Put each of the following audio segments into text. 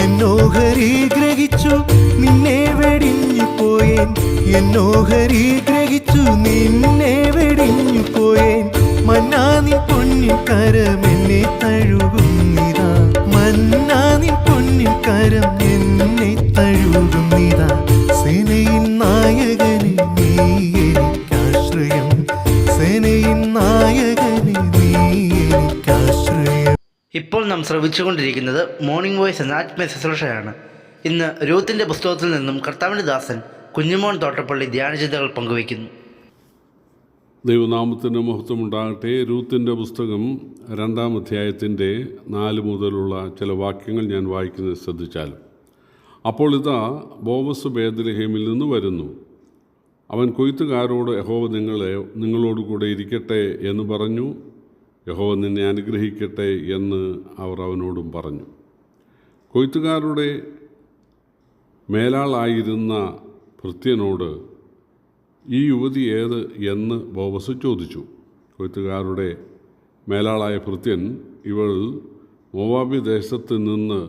എന്നോഹരി ഗ്രഹിച്ചു നിന്നെ വെടിഞ്ഞു പോയേൻ എന്നോഹരി ഗ്രഹിച്ചു നിന്നെ വെടിഞ്ഞു പോയേൻ. മന്നാനി പൊന്നിൻ കരം എന്നെ തഴുകുന്നിതാ. മന്നാനി പൊന്നിൻ കരം എന്നെ തഴുകുന്നിതാ. ശ്രവിച്ചുകൊണ്ടിരിക്കുന്നത് മോർണിംഗ് വോയിസ് എന്ന ആത്മീയ ശുശ്രൂഷയാണ്. ഇന്ന് രൂത്തിന്റെ പുസ്തകത്തിൽ നിന്നും കർത്താവിന്റെ ദാസൻ കുഞ്ഞുമോൻ തോട്ടപ്പള്ളി ധ്യാനചിന്തകൾ പങ്കുവയ്ക്കുന്നു. ദൈവനാമത്തിന്റെ മഹത്വം ഉണ്ടാകട്ടെ രൂത്തിന്റെ പുസ്തകം രണ്ടാം അധ്യായത്തിന്റെ നാല് മുതലുള്ള ചില വാക്യങ്ങൾ ഞാൻ വായിക്കുന്നത് ശ്രദ്ധിച്ചാലും. അപ്പോൾ ഇതാ ബോവസ് ബേദലഹേമിൽ നിന്ന് വരുന്നു. അവൻ കൊയ്ത്തുകാരോട് യഹോവ നിങ്ങളെ നിങ്ങളോടുകൂടെ ഇരിക്കട്ടെ എന്ന് പറഞ്ഞു. യഹോവ നിന്നെ അനുഗ്രഹിക്കട്ടെ എന്ന് അവർ അവനോടും പറഞ്ഞു. കൊയ്ത്തുകാരുടെ മേലാളായിരുന്ന ഭൃത്യനോട് ഈ യുവതി ഏത്? എന്ന് ബോബസ് ചോദിച്ചു. കൊയ്ത്തുകാരുടെ മേലാളായ ഭൃത്യൻ ഇവൾ മോവാബി ദേശത്ത് നിന്ന്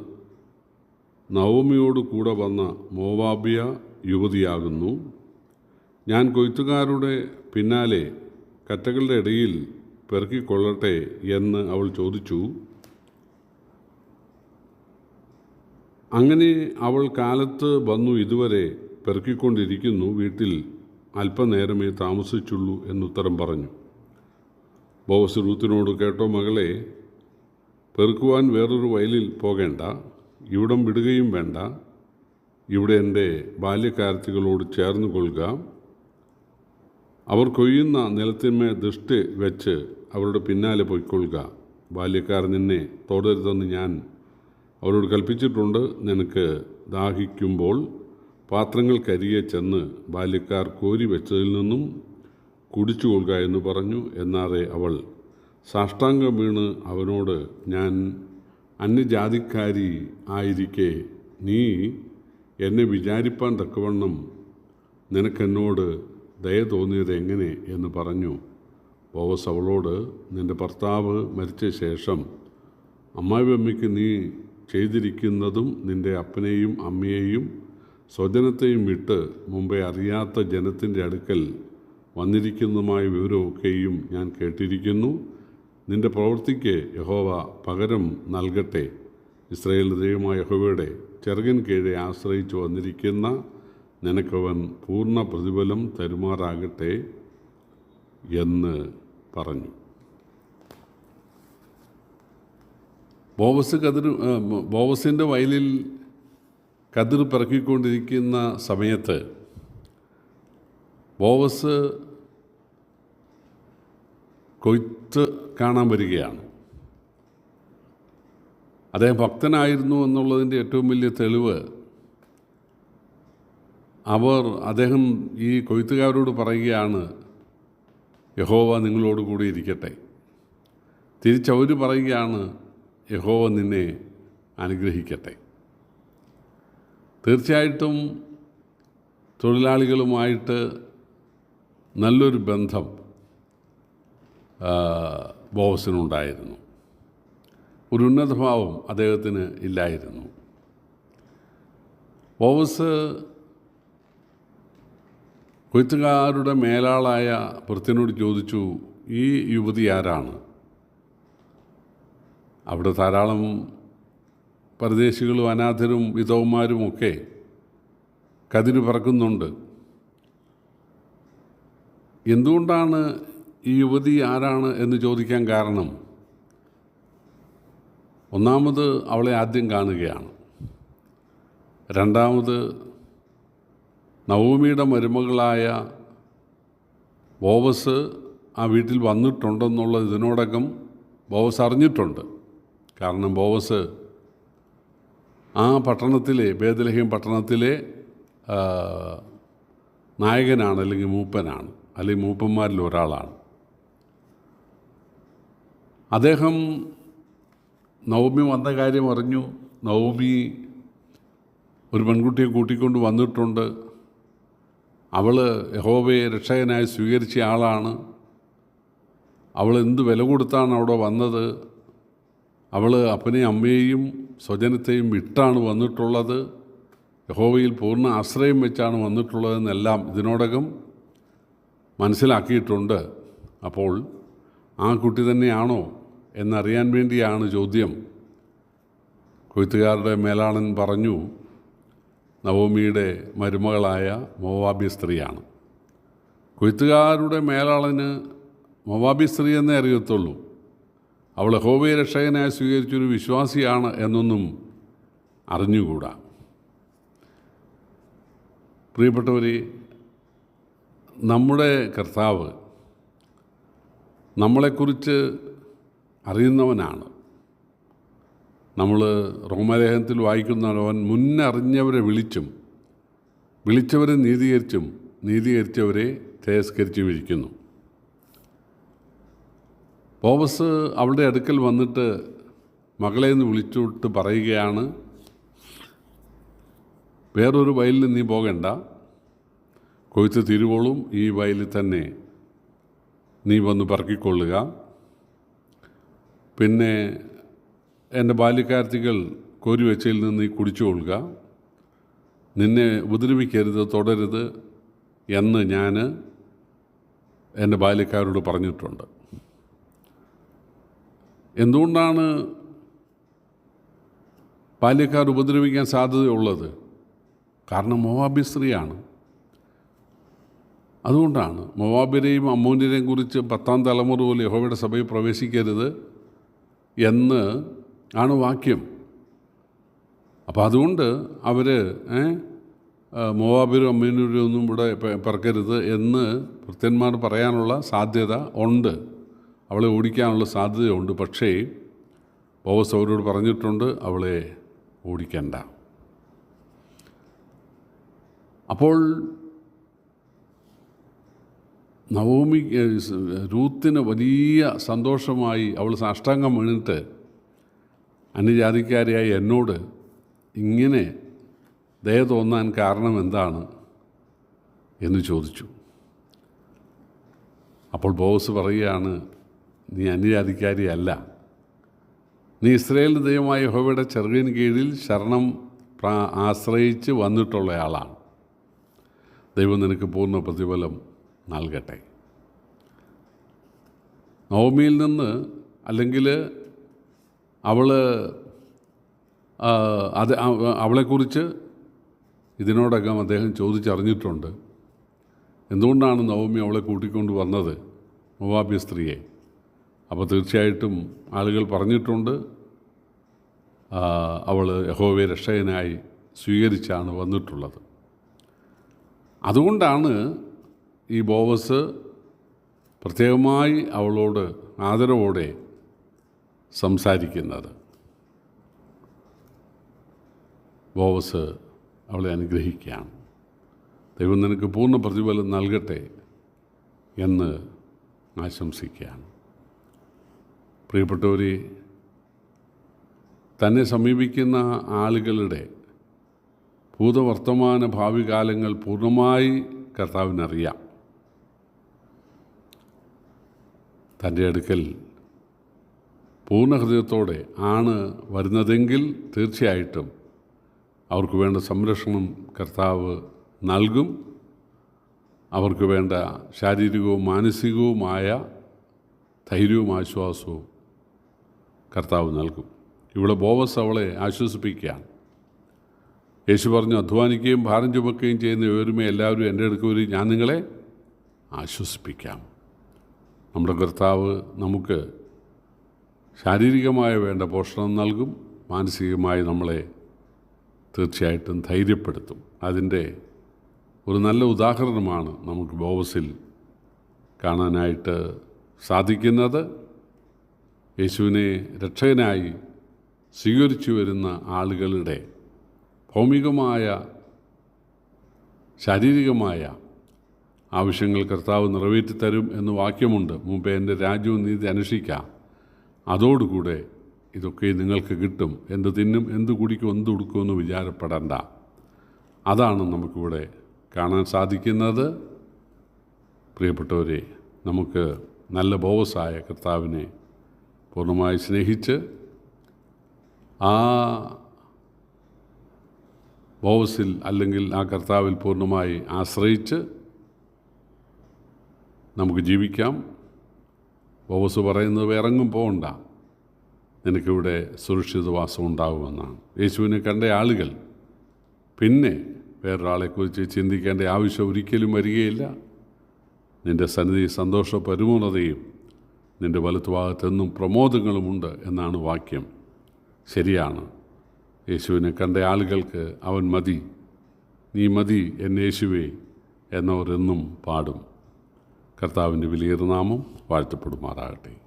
നവമിയോട് കൂടെ വന്ന മോവാബിയ യുവതിയാകുന്നു. ഞാൻ കൊയ്ത്തുകാരുടെ പിന്നാലെ കറ്റകളുടെ ഇടയിൽ പെറുക്കിക്കൊള്ളട്ടെ എന്ന് അവൾ ചോദിച്ചു. അങ്ങനെ അവൾ കാലത്ത് വന്നു ഇതുവരെ പെറുക്കിക്കൊണ്ടിരിക്കുന്നു വീട്ടിൽ അല്പനേരമേ താമസിച്ചുള്ളൂ എന്നുത്തരം പറഞ്ഞു. ബോവസ് റൂത്തിനോട് കേട്ടോ മകളെ പെറുക്കുവാൻ വേറൊരു വയലിൽ പോകേണ്ട ഇവിടം വിടുകയും വേണ്ട ഇവിടെ എന്റെ ബാല്യക്കാരത്തികളോട് ചേർന്ന് കൊള്ളുക അവർ കൊയ്യുന്ന നിലത്തിന്മേൽ ദൃഷ്ടി വെച്ച് അവരുടെ പിന്നാലെ പൊയ്ക്കൊള്ളുക. ബാല്യക്കാർ നിന്നെ തോടരുതെന്ന് ഞാൻ അവരോട് കൽപ്പിച്ചിട്ടുണ്ട്. നിനക്ക് ദാഹിക്കുമ്പോൾ പാത്രങ്ങൾക്കരികെ ചെന്ന് ബാല്യക്കാർ കോരി വെച്ചതിൽ നിന്നും കുടിച്ചു കൊള്ളുക എന്ന് പറഞ്ഞു. എന്നാറെ അവൾ സാഷ്ടാംഗം വീണ് അവനോട് ഞാൻ അന്യജാതിക്കാരി ആയിരിക്കെ. നീ എന്നെ വിചാരിപ്പാൻ തക്കവണ്ണം നിനക്കെന്നോട് ദയ തോന്നിയത് എങ്ങനെ എന്ന് പറഞ്ഞു. ബോവസ് അവളോട് നിന്റെ ഭർത്താവ് മരിച്ച ശേഷം അമ്മായിയമ്മയ്ക്ക് നീ ചെയ്തിരിക്കുന്നതും നിന്റെ അപ്പനെയും അമ്മയെയും സ്വജനത്തെയും വിട്ട് മുമ്പേ അറിയാത്ത ജനത്തിന്റെ അടുക്കൽ വന്നിരിക്കുന്നതുമായ വിവരമൊക്കെയും ഞാൻ കേട്ടിരിക്കുന്നു. നിന്റെ പ്രവൃത്തിക്ക് യഹോവ പകരം നൽകട്ടെ. ഇസ്രയേൽ ദൈവമായ യഹോവയുടെ ചെറുകൻ കീഴെ ആശ്രയിച്ചു വന്നിരിക്കുന്ന നിനക്കവൻ പൂർണ പ്രതിഫലം തരുമാറാകട്ടെ എന്ന് പറഞ്ഞു. ബോവസ് കതിർ ബോവസിന്റെ വയലിൽ കതിർ പിറക്കിക്കൊണ്ടിരിക്കുന്ന സമയത്ത് ബോവസ് കൊയ്ത്ത് കാണാൻ വരികയാണ്. അദ്ദേഹം ഭക്തനായിരുന്നു എന്നുള്ളതിന്റെ ഏറ്റവും വലിയ തെളിവ് അവർ അദ്ദേഹം ഈ കൊയ്ത്തുകാരോട് പറയുകയാണ് യഹോവ നിങ്ങളോട് കൂടി ഇരിക്കട്ടെ. തിരിച്ചവർ പറയുകയാണ് യഹോവ നിന്നെ അനുഗ്രഹിക്കട്ടെ. തീർച്ചയായിട്ടും തൊഴിലാളികളുമായിട്ട് നല്ലൊരു ബന്ധം ബോസിനുണ്ടായിരുന്നു. ഒരു ഉന്നതഭാവം അദ്ദേഹത്തിന് ഇല്ലായിരുന്നു. ബോവസ് കൊയ്ത്തുകാരുടെ മേലാളായ ഭൃത്യനോട് ചോദിച്ചു ഈ യുവതി ആരാണ്? അവിടെ ധാരാളം പരദേശികളും അനാഥരും വിധവന്മാരും ഒക്കെ കതിര് പറക്കുന്നുണ്ട്. എന്തുകൊണ്ടാണ് ഈ യുവതി ആരാണ് എന്ന് ചോദിക്കാൻ കാരണം? ഒന്നാമത് അവളെ ആദ്യം കാണുകയാണ്. രണ്ടാമത് നവമിയുടെ മരുമകളായ ബോവസ് ആ വീട്ടിൽ വന്നിട്ടുണ്ടെന്നുള്ളത് ഇതിനോടകം ബോവസ് അറിഞ്ഞിട്ടുണ്ട്. കാരണം ബോവസ് ആ പട്ടണത്തിലെ ബേദലഹീം പട്ടണത്തിലെ നായകനാണ് അല്ലെങ്കിൽ മൂപ്പനാണ് അല്ലെങ്കിൽ മൂപ്പന്മാരിൽ ഒരാളാണ്. അദ്ദേഹം നവമി വന്ന കാര്യം അറിഞ്ഞു. നവമി ഒരു പെൺകുട്ടിയെ കൂട്ടിക്കൊണ്ട് വന്നിട്ടുണ്ട്. അവൾ യഹോബയെ രക്ഷകനായി സ്വീകരിച്ച ആളാണ്. അവൾ എന്ത് വില കൊടുത്താണ് അവിടെ വന്നത്? അവൾ അപ്പനെയും അമ്മയെയും സ്വജനത്തെയും വിട്ടാണ് വന്നിട്ടുള്ളത്. യഹോവയിൽ പൂർണ ആശ്രയം വെച്ചാണ് വന്നിട്ടുള്ളതെന്നെല്ലാം ഇതിനോടകം മനസ്സിലാക്കിയിട്ടുണ്ട്. അപ്പോൾ ആ കുട്ടി തന്നെയാണോ എന്നറിയാൻ വേണ്ടിയാണ് ചോദ്യം. കൊയ്ത്തുകാരുടെ മേലാളൻ പറഞ്ഞു നവമിയുടെ മരുമകളായ മോവാബി സ്ത്രീയാണ്. കൊയ്ത്തുകാരുടെ മേലാളന് മോവാബി സ്ത്രീ എന്നേ അറിയത്തുള്ളൂ. അവൾ ഹോവയെ രക്ഷകനായി സ്വീകരിച്ചൊരു വിശ്വാസിയാണ് എന്നൊന്നും അറിഞ്ഞുകൂടാ. പ്രിയപ്പെട്ടവർ നമ്മുടെ കർത്താവ് നമ്മളെക്കുറിച്ച് അറിയുന്നവനാണ്. നമ്മൾ റോമലേഖനത്തിൽ വായിക്കുന്ന അവൻ മുന്നറിഞ്ഞവരെ വിളിച്ചും വിളിച്ചവരെ നീതീകരിച്ചും നീതീകരിച്ചവരെ തിരസ്കരിച്ചും ഇരിക്കുന്നു. പോവസ് അവളുടെ അടുക്കൽ വന്നിട്ട് മകളെ നിന്ന് വിളിച്ചുവിട്ട് പറയുകയാണ് വേറൊരു വയലിൽ നീ പോകണ്ട. കൊയ്ത്ത് തിരുവോളും ഈ വയലിൽ തന്നെ നീ വന്ന് പറക്കിക്കൊള്ളുക. പിന്നെ എന്റെ ബാല്യക്കാർത്തികൾ കോരിവെച്ചയിൽ നിന്ന് നീ കുടിച്ചുകൊള്ളുക നിന്നെ ഉപദ്രവിക്കരുത് തുടരുത് എന്ന് ഞാൻ എന്റെ ബാല്യക്കാരോട് പറഞ്ഞിട്ടുണ്ട്. എന്തുകൊണ്ടാണ് ബാല്യക്കാർ ഉപദ്രവിക്കാൻ സാധ്യതയുള്ളത്? കാരണം മോവാബി സ്ത്രീയാണ്. അതുകൊണ്ടാണ് മൊവാബിനെയും അമ്മൂനിനെയും കുറിച്ച് പത്താം തലമുറ പോലും യഹോവയുടെ സഭയിൽ പ്രവേശിക്കരുത് എന്ന് ആണ് വാക്യം. അപ്പോൾ അതുകൊണ്ട് അവർ മോവാബിരും അമ്മീനൂരും ഒന്നും ഇവിടെ പറക്കരുത് എന്ന് ഭൃത്യന്മാർ പറയാനുള്ള സാധ്യത ഉണ്ട്. അവളെ ഓടിക്കാനുള്ള സാധ്യതയുണ്ട്. പക്ഷേ ബോവസ് അവരോട് പറഞ്ഞിട്ടുണ്ട് അവളെ ഓടിക്കണ്ട. അപ്പോൾ നവോമി രൂത്തിന് വലിയ സന്തോഷമായി അവൾ സാഷ്ടാംഗം വീണിട്ട് അന്യജാതിക്കാരിയായ എന്നോട് ഇങ്ങനെ ദയ തോന്നാൻ കാരണം എന്താണ് എന്ന് ചോദിച്ചു. അപ്പോൾ ബോസ് പറയുകയാണ് നീ അന്യജാതിക്കാരിയല്ല നീ ഇസ്രയേലിന്റെ ദൈവമായ യഹോവയുടെ ചെറുകിന് കീഴിൽ ശരണം ആശ്രയിച്ച് വന്നിട്ടുള്ളയാളാണ് ദൈവം നിനക്ക് പൂർണ പ്രതിഫലം നൽകട്ടെ. നവമിയിൽ നിന്ന് അല്ലെങ്കിൽ അവൾ അത് അവ- അവളെക്കുറിച്ച് ഇതിനോടകം അദ്ദേഹം ചോദിച്ചറിഞ്ഞിട്ടുണ്ട്. എന്തുകൊണ്ടാണ് നവമി അവളെ കൂട്ടിക്കൊണ്ട് വന്നത്? മോവാബി സ്ത്രീയെ. അപ്പോൾ തീർച്ചയായിട്ടും ആളുകൾ പറഞ്ഞിട്ടുണ്ട്. അവൾ യഹോവയെ രക്ഷകനായി സ്വീകരിച്ചാണ് വന്നിട്ടുള്ളത്. അതുകൊണ്ടാണ് ഈ ബോവസ് പ്രത്യേകമായി അവളോട് ആദരവോടെ സംസാരിക്കുന്നത്. ബോവസ് അവളെ അനുഗ്രഹിക്കുകയാണ്. ദൈവം നിനക്ക് പൂർണ പ്രതിഫലം നൽകട്ടെ എന്ന് ആശംസിക്കുകയാണ്. പ്രിയപ്പെട്ടവരെ തന്നെ സമീപിക്കുന്ന ആളുകളുടെ ഭൂതവർത്തമാന ഭാവി കാലങ്ങൾ പൂർണമായി കർത്താവിനറിയാം. തന്റെ അടുക്കൽ പൂർണ ഹൃദയത്തോടെ ആണ് വരുന്നതെങ്കിൽ തീർച്ചയായിട്ടും അവർക്ക് വേണ്ട സംരക്ഷണം കർത്താവ് നൽകും. അവർക്ക് വേണ്ട ശാരീരികവും മാനസികവുമായ ധൈര്യവും ആശ്വാസവും കർത്താവ് നൽകും. ഇവിടെ ബോവസ് അവളെ ആശ്വസിപ്പിക്കുകയാണ്. യേശു പറഞ്ഞു അധ്വാനിക്കുകയും ഭാരം ചുമക്കുകയും ചെയ്യുന്ന ഇവരുമേ എല്ലാവരും എന്റെ അടുക്ക് വരും. ഞാൻ നിങ്ങളെ ആശ്വസിപ്പിക്കാം. നമ്മുടെ കർത്താവ് നമുക്ക് ശാരീരികമായ വേണ്ട പോഷണം നൽകും മാനസികമായി നമ്മളെ തീർച്ചയായിട്ടും ധൈര്യപ്പെടുത്തും. അതിന്റെ ഒരു നല്ല ഉദാഹരണമാണ് നമുക്ക് ബോവസിൽ കാണാനായിട്ട് സാധിക്കുന്നത്. യേശുവിനെ രക്ഷകനായി സ്വീകരിച്ചു വരുന്ന ആളുകളുടെ ഭൗമികമായ ശാരീരികമായ ആവശ്യങ്ങൾ കർത്താവ് നിറവേറ്റിത്തരും എന്ന് വാക്യമുണ്ട്. മുമ്പേ എന്റെ രാജ്യവും നീതി അനുഷ്ഠിക്കാം അതോടുകൂടെ ഇതൊക്കെ നിങ്ങൾക്ക് കിട്ടും. എന്ത് തിന്നും എന്ത് കുടിക്കും എന്ത് ഉടുക്കുമെന്ന് വിചാരപ്പെടേണ്ട. അതാണ് നമുക്കിവിടെ കാണാൻ സാധിക്കുന്നത്. പ്രിയപ്പെട്ടവരെ നമുക്ക് നല്ല ബോവസായ കർത്താവിനെ പൂർണമായി സ്നേഹിച്ച് ആ ബോവസിൽ അല്ലെങ്കിൽ ആ കർത്താവിൽ പൂർണമായി ആശ്രയിച്ച് നമുക്ക് ജീവിക്കാം. ബോവസ് പറയുന്നത് ഇറങ്ങും പോകണ്ട. നിനക്കിവിടെ സുരക്ഷിതവാസം ഉണ്ടാകുമെന്നാണ് യേശുവിനെ കണ്ട ആളുകൾ പിന്നെ വേറൊരാളെക്കുറിച്ച് ചിന്തിക്കേണ്ട ആവശ്യം ഒരിക്കലും വരികയില്ല. നിന്റെ സന്നിധി സന്തോഷ പരിപൂർണതയും നിന്റെ വലത്തുഭാഗത്തെന്നും പ്രമോദങ്ങളുമുണ്ട് എന്നാണ് വാക്യം. ശരിയാണ്. യേശുവിനെ കണ്ട ആളുകൾക്ക് അവൻ മതി. നീ മതി എന്നേശുവേ എന്നവർ പാടും. കർത്താവിന്റെ വിലയേറുനാമം വാഴ്ത്തപ്പെടുമാറാകട്ടെ.